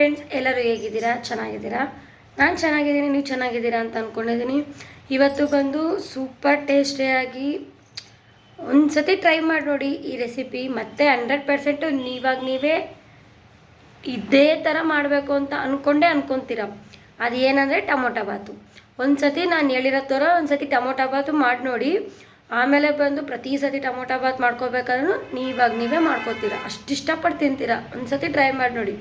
Friends ಎಲ್ಲರೂ ಹೇಗಿದ್ದೀರಾ? ಚೆನ್ನಾಗಿದ್ದೀರಾ? ನಾನು ಚೆನ್ನಾಗಿದ್ದೀನಿ, ನೀವು ಚೆನ್ನಾಗಿದ್ದೀರಾ ಅಂತ ಅಂದ್ಕೊಂಡಿದ್ದೀನಿ ಇವತ್ತು ಬಂದು ಸೂಪರ್ ಟೇಸ್ಟಿಯಾಗಿ ಒಂದು ಸತಿ ಟ್ರೈ ಮಾಡಿ ನೋಡಿ ಈ ರೆಸಿಪಿ ಮತ್ತೆ ಹಂಡ್ರೆಡ್ ಪರ್ಸೆಂಟು ನೀವಾಗ ನೀವೇ ಇದೇ ಥರ ಮಾಡಬೇಕು ಅಂತ ಅಂದ್ಕೊಂಡೇ ಅಂದ್ಕೊತೀರ ಅದು ಏನಂದರೆ ಟೊಮೊಟೊ ಬಾತು. ಒಂದು ಸತಿ ನಾನು ಹೇಳಿರೋ ಥರ ಒಂದು ಸತಿ ಟೊಮೊಟೊ ಬಾತು ಮಾಡಿ ನೋಡಿ. ಆಮೇಲೆ ಬಂದು ಪ್ರತಿ ಸತಿ ಟೊಮೊಟೊ ಬಾತ್ ಮಾಡ್ಕೋಬೇಕಾದ್ರೂ ನೀವಾಗ ನೀವೇ ಮಾಡ್ಕೋತೀರ. ಅಷ್ಟು ಇಷ್ಟಪಟ್ಟು ತಿಂತೀರ. ಒಂದು ಸತಿ ಟ್ರೈ ಮಾಡಿ ನೋಡಿ.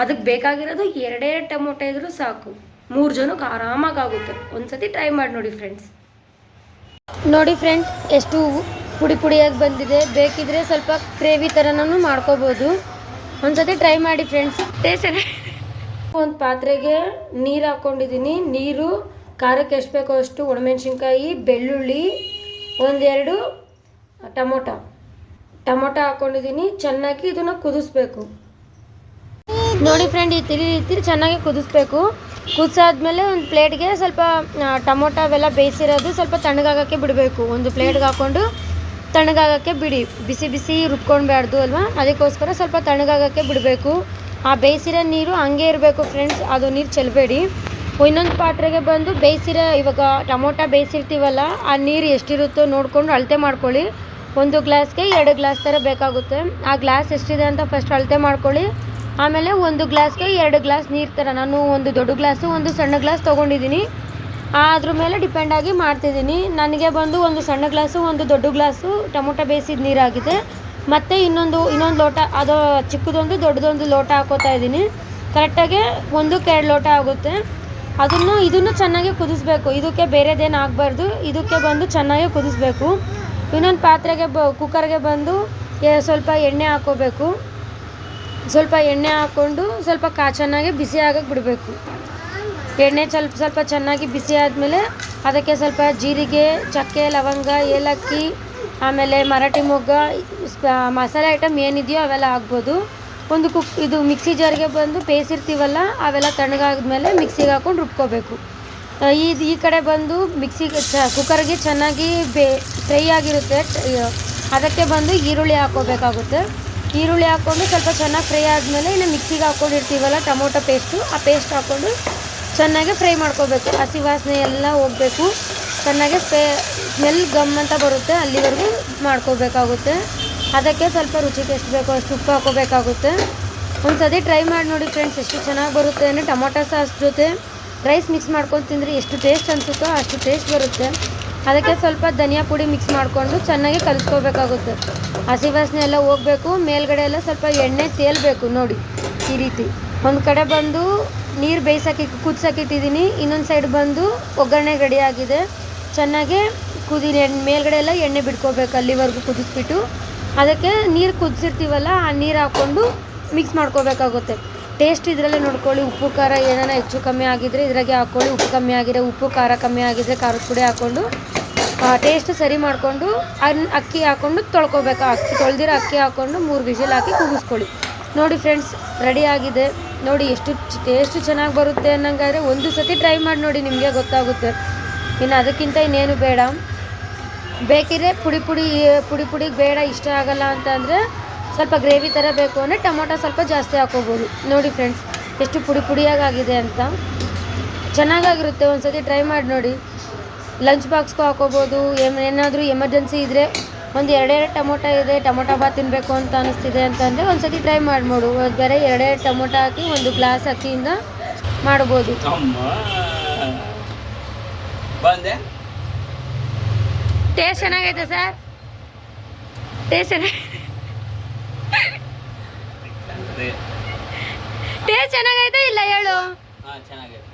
ಅದಕ್ಕೆ ಬೇಕಾಗಿರೋದು ಎರಡೇ ಟೊಮೊಟೊ ಇದ್ರೂ ಸಾಕು. ಮೂರು ಜನಕ್ಕೆ ಆರಾಮಾಗಿ ಆಗುತ್ತೆ ಒಂದು ಸತಿ ಟ್ರೈ ಮಾಡಿ ನೋಡಿ ಫ್ರೆಂಡ್ಸ್ ನೋಡಿ ಫ್ರೆಂಡ್ ಎಷ್ಟು ಪುಡಿ ಪುಡಿಯಾಗಿ ಬಂದಿದೆ. ಬೇಕಿದ್ರೆ ಸ್ವಲ್ಪ ಗ್ರೇವಿ ಥರನೂ ಮಾಡ್ಕೋಬೋದು. ಒಂದ್ಸತಿ ಟ್ರೈ ಮಾಡಿ ಫ್ರೆಂಡ್ಸ್ ಟೇಸ್ಟ್ ಒಂದು ಪಾತ್ರೆಗೆ ನೀರು ಹಾಕ್ಕೊಂಡಿದ್ದೀನಿ ನೀರು ಖಾರಕ್ಕೆ ಎಷ್ಟು ಬೇಕೋ ಅಷ್ಟು ಒಣಮೆಣ್ಸಿನ್ಕಾಯಿ ಬೆಳ್ಳುಳ್ಳಿ ಒಂದೆರಡು ಟೊಮೊಟೊ. ಟೊಮೊಟೊ ಹಾಕ್ಕೊಂಡಿದ್ದೀನಿ ಚೆನ್ನಾಗಿ ಇದನ್ನು ಕುದಿಸ್ಬೇಕು. ನೋಡಿ ಫ್ರೆಂಡ್ ಈ ತಿರಿ ರೀತಿ ಚೆನ್ನಾಗಿ ಕುದಿಸ್ಬೇಕು. ಕುದಿಸಾದ್ಮೇಲೆ ಒಂದು ಪ್ಲೇಟ್ಗೆ ಸ್ವಲ್ಪ ಟೊಮೊಟೊ ಅವೆಲ್ಲ ಬೇಯಿಸಿರೋದು ಸ್ವಲ್ಪ ತಣ್ಣಗಾಗೋಕ್ಕೆ ಬಿಡಬೇಕು. ಒಂದು ಪ್ಲೇಟ್ಗೆ ಹಾಕ್ಕೊಂಡು ತಣ್ಣಗಾಗೋಕ್ಕೆ ಬಿಡಿ. ಬಿಸಿ ಬಿಸಿ ರುಬ್ಕೊಳ್ಬಾರ್ದು ಅಲ್ವಾ? ಅದಕ್ಕೋಸ್ಕರ ಸ್ವಲ್ಪ ತಣ್ಣಗಾಗೋಕ್ಕೆ ಬಿಡಬೇಕು. ಆ ಬೇಯಿಸಿರೋ ನೀರು ಹಂಗೆ ಇರಬೇಕು ಫ್ರೆಂಡ್ಸ್ ಅದು ನೀರು ಚೆಲ್ಲಬೇಡಿ ಇನ್ನೊಂದು ಪಾತ್ರೆಗೆ ಬಂದು ಬೇಯಿಸಿರೋ, ಇವಾಗ ಟೊಮೊಟೊ ಬೇಯಿಸಿರ್ತೀವಲ್ಲ, ಆ ನೀರು ಎಷ್ಟಿರುತ್ತೋ ನೋಡಿಕೊಂಡು ಅಳತೆ ಮಾಡ್ಕೊಳ್ಳಿ. ಒಂದು ಗ್ಲಾಸ್ಗೆ ಎರಡು ಗ್ಲಾಸ್ ಥರ ಬೇಕಾಗುತ್ತೆ. ಆ ಗ್ಲಾಸ್ ಎಷ್ಟಿದೆ ಅಂತ ಫಸ್ಟ್ ಅಳತೆ ಮಾಡ್ಕೊಳ್ಳಿ. ಆಮೇಲೆ ಒಂದು ಗ್ಲಾಸ್ಗೆ ಎರಡು ಗ್ಲಾಸ್ ನೀರು ಥರ ನಾನು ಒಂದು ದೊಡ್ಡ ಗ್ಲಾಸು, ಒಂದು ಸಣ್ಣ ಗ್ಲಾಸ್ ತೊಗೊಂಡಿದ್ದೀನಿ. ಅದ್ರ ಮೇಲೆ ಡಿಪೆಂಡ್ ಆಗಿ ಮಾಡ್ತಿದ್ದೀನಿ. ನನಗೆ ಬಂದು ಒಂದು ಸಣ್ಣ ಗ್ಲಾಸು, ಒಂದು ದೊಡ್ಡ ಗ್ಲಾಸು ಟೊಮೊಟೊ ಬೇಯಿಸಿದ ನೀರಾಗಿದೆ. ಮತ್ತು ಇನ್ನೊಂದು ಇನ್ನೊಂದು ಲೋಟ, ಅದು ಚಿಕ್ಕದೊಂದು, ದೊಡ್ಡದೊಂದು ಲೋಟ ಹಾಕೋತಾ ಇದ್ದೀನಿ. ಕರೆಕ್ಟಾಗಿ ಒಂದಕ್ಕೆ ಎರಡು ಲೋಟ ಆಗುತ್ತೆ. ಅದನ್ನು, ಇದನ್ನು ಚೆನ್ನಾಗಿ ಕುದಿಸ್ಬೇಕು. ಇದಕ್ಕೆ ಬೇರೆದೇನು ಆಗಬಾರ್ದು. ಇದಕ್ಕೆ ಬಂದು ಚೆನ್ನಾಗಿ ಕುದಿಸ್ಬೇಕು. ಇನ್ನೊಂದು ಪಾತ್ರೆಗೆ ಬ ಕುಕ್ಕರ್ಗೆ ಬಂದು ಸ್ವಲ್ಪ ಎಣ್ಣೆ ಹಾಕೋಬೇಕು. ಸ್ವಲ್ಪ ಎಣ್ಣೆ ಹಾಕ್ಕೊಂಡು ಸ್ವಲ್ಪ ಕಾ ಚೆನ್ನಾಗಿ ಬಿಸಿ ಆಗಕ್ಕೆ ಬಿಡಬೇಕು. ಎಣ್ಣೆ ಸ್ವಲ್ಪ ಸ್ವಲ್ಪ ಚೆನ್ನಾಗಿ ಬಿಸಿ ಆದಮೇಲೆ ಅದಕ್ಕೆ ಸ್ವಲ್ಪ ಜೀರಿಗೆ, ಚಕ್ಕೆ, ಲವಂಗ, ಏಲಕ್ಕಿ, ಆಮೇಲೆ ಮರಾಠಿ ಮೊಗ್ಗ ಮಸಾಲೆ ಐಟಮ್ ಏನಿದೆಯೋ ಅವೆಲ್ಲ ಹಾಕ್ಬೋದು. ಒಂದು ಕುಕ್, ಇದು ಮಿಕ್ಸಿ ಜಾರ್ಗೆ ಬಂದು ಬೇಯಿಸಿರ್ತೀವಲ್ಲ ಅವೆಲ್ಲ ತಣ್ಣಗಾದ್ಮೇಲೆ ಮಿಕ್ಸಿಗೆ ಹಾಕೊಂಡು ರುಬ್ಕೋಬೇಕು. ಇದು ಈ ಕಡೆ ಬಂದು ಮಿಕ್ಸಿಗೆ ಚ, ಕುಕ್ಕರ್ಗೆ ಚೆನ್ನಾಗಿ ಬೇ, ಫ್ರೈ ಆಗಿರುತ್ತೆ ಅದಕ್ಕೆ ಬಂದು ಈರುಳ್ಳಿ ಹಾಕ್ಕೋಬೇಕಾಗುತ್ತೆ. ಈರುಳ್ಳಿ ಹಾಕ್ಕೊಂಡು ಸ್ವಲ್ಪ ಚೆನ್ನಾಗಿ ಫ್ರೈ ಆದಮೇಲೆ ಇನ್ನು ಮಿಕ್ಸಿಗೆ ಹಾಕ್ಕೊಂಡಿರ್ತೀವಲ್ಲ ಟೊಮೊಟೊ ಪೇಸ್ಟು, ಆ ಪೇಸ್ಟ್ ಹಾಕ್ಕೊಂಡು ಚೆನ್ನಾಗಿ ಫ್ರೈ ಮಾಡ್ಕೋಬೇಕು. ಹಸಿ ವಾಸನೆ ಎಲ್ಲ ಹೋಗಬೇಕು. ಚೆನ್ನಾಗಿ ಫೇ ಸ್ಮೆಲ್ ಗಮ್ ಅಂತ ಬರುತ್ತೆ, ಅಲ್ಲಿವರೆಗೂ ಮಾಡ್ಕೋಬೇಕಾಗುತ್ತೆ. ಅದಕ್ಕೆ ಸ್ವಲ್ಪ ರುಚಿಗೆ ಎಷ್ಟು ಬೇಕೋ ಅಷ್ಟು ಉಪ್ಪು ಹಾಕೋಬೇಕಾಗುತ್ತೆ ಒಂದು ಸತಿ ಟ್ರೈ ಮಾಡಿ ನೋಡಿ ಫ್ರೆಂಡ್ಸ್, ಎಷ್ಟು ಚೆನ್ನಾಗಿ ಬರುತ್ತೆ ಅಂದರೆ ಟೊಮೊಟೊ ಸಾಸ್ ಜೊತೆ ರೈಸ್ ಮಿಕ್ಸ್ ಮಾಡ್ಕೊಂಡು ತಿಂದರೆ ಎಷ್ಟು ಟೇಸ್ಟ್ ಅನಿಸುತ್ತೋ ಅಷ್ಟು ಟೇಸ್ಟ್ ಬರುತ್ತೆ. ಅದಕ್ಕೆ ಸ್ವಲ್ಪ ಧನಿಯಾ ಪುಡಿ ಮಿಕ್ಸ್ ಮಾಡಿಕೊಂಡು ಚೆನ್ನಾಗಿ ಕಲಿಸ್ಕೋಬೇಕಾಗುತ್ತೆ. ಹಸಿ ವಾಸನೆ ಎಲ್ಲ ಹೋಗಬೇಕು, ಮೇಲ್ಗಡೆ ಎಲ್ಲ ಸ್ವಲ್ಪ ಎಣ್ಣೆ ತೇಲ್ಬೇಕು ನೋಡಿ, ಈ ರೀತಿ. ಒಂದು ಕಡೆ ಬಂದು ನೀರು ಬೇಯಿಸೋಕೆ ಕುದಿಸೋಕಿಟ್ಟಿದ್ದೀನಿ ಇನ್ನೊಂದು ಸೈಡ್ ಬಂದು ಒಗ್ಗರಣೆ ರೆಡಿ ಆಗಿದೆ. ಚೆನ್ನಾಗಿ ಕುದಿ ಮೇಲ್ಗಡೆ ಎಲ್ಲ ಎಣ್ಣೆ ಬಿಡ್ಕೋಬೇಕು ಅಲ್ಲಿವರೆಗೂ ಕುದಿಸ್ಬಿಟ್ಟು. ಅದಕ್ಕೆ ನೀರು ಕುದಿಸಿರ್ತೀವಲ್ಲ, ಆ ನೀರು ಹಾಕ್ಕೊಂಡು ಮಿಕ್ಸ್ ಮಾಡ್ಕೋಬೇಕಾಗುತ್ತೆ. ಟೇಸ್ಟ್ ಇದರಲ್ಲೇ ನೋಡ್ಕೊಳ್ಳಿ ಉಪ್ಪು, ಖಾರ ಏನಾರ ಹೆಚ್ಚು ಕಮ್ಮಿ ಆಗಿದ್ರೆ ಇದ್ರಾಗೆ ಹಾಕ್ಕೊಳ್ಳಿ ಉಪ್ಪು ಕಮ್ಮಿ ಆಗಿದೆ ಉಪ್ಪು, ಖಾರ ಕಮ್ಮಿ ಆಗಿದ್ರೆ ಖಾರದ ಪುಡಿ ಹಾಕ್ಕೊಂಡು ಟೇಸ್ಟ್ ಸರಿ ಮಾಡಿಕೊಂಡು, ಅನ್ ಅಕ್ಕಿ ಹಾಕ್ಕೊಂಡು ತೊಳ್ಕೊಬೇಕು. ಅಕ್ಕಿ ತೊಳೆದಿರೋ ಅಕ್ಕಿ ಹಾಕ್ಕೊಂಡು ಮೂರು ವಿಷಲ್ ಹಾಕಿ ಕೂಗಿಸ್ಕೊಳ್ಳಿ ನೋಡಿ ಫ್ರೆಂಡ್ಸ್ ರೆಡಿ ಆಗಿದೆ. ನೋಡಿ ಎಷ್ಟು ಟೇಸ್ಟ್ ಚೆನ್ನಾಗಿ ಬರುತ್ತೆ ಅನ್ನಂಗಾದ್ರೆ ಒಂದು ಸತಿ ಟ್ರೈ ಮಾಡಿ ನೋಡಿ ನಿಮಗೆ ಗೊತ್ತಾಗುತ್ತೆ. ಇನ್ನು ಅದಕ್ಕಿಂತ ಇನ್ನೇನು ಬೇಡ. ಬೇಕಿದ್ರೆ ಪುಡಿ ಪುಡಿ ಪುಡಿ ಪುಡಿಗೆ ಬೇಡ, ಇಷ್ಟ ಆಗಲ್ಲ ಅಂತ ಅಂದರೆ ಸ್ವಲ್ಪ ಗ್ರೇವಿ ಥರ ಬೇಕು ಅಂದರೆ ಟೊಮೊಟೊ ಸ್ವಲ್ಪ ಜಾಸ್ತಿ ಹಾಕೋಬೋದು ನೋಡಿ ಫ್ರೆಂಡ್ಸ್ ಎಷ್ಟು ಪುಡಿ ಪುಡಿಯಾಗಿ ಆಗಿದೆ ಅಂತ. ಚೆನ್ನಾಗಾಗಿರುತ್ತೆ ಒಂದು ಸತಿ ಟ್ರೈ ಮಾಡಿ ನೋಡಿ. ಲಂಚ್ ಬಾಕ್ಸ್ಗೂ ಹಾಕೋಬೋದು ಏನ್ ಏನಾದರೂ ಎಮರ್ಜೆನ್ಸಿ ಇದ್ದರೆ ಒಂದು ಎರಡೆರಡು ಟೊಮೊಟೊ ಇದೆ ಟೊಮೊಟೊ ಬಾತ್ ತಿನ್ನಬೇಕು ಅಂತ ಅನಿಸ್ತಿದೆ ಅಂತಂದರೆ ಒಂದು ಸತಿ ಟ್ರೈ ಮಾಡ್ಬೋದು ಬೇರೆ ಎರಡೆರಡು ಟೊಮೊಟೊ ಹಾಕಿ ಒಂದು ಗ್ಲಾಸ್ ಅಕ್ಕಿಯಿಂದ ಮಾಡ್ಬೋದು. ಟೇಸ್ಟ್ ಚೆನ್ನಾಗೈತೆ ಸರ್? ಟೇಸ್ಟ್ ಚೆನ್ನಾಗಿ ಟೇಸ್ಟ್ ಚೆನ್ನಾಗೈತೆ ಇಲ್ಲ ಹೇಳು? ಹಾ ಚೆನ್ನಾಗೈತೆ.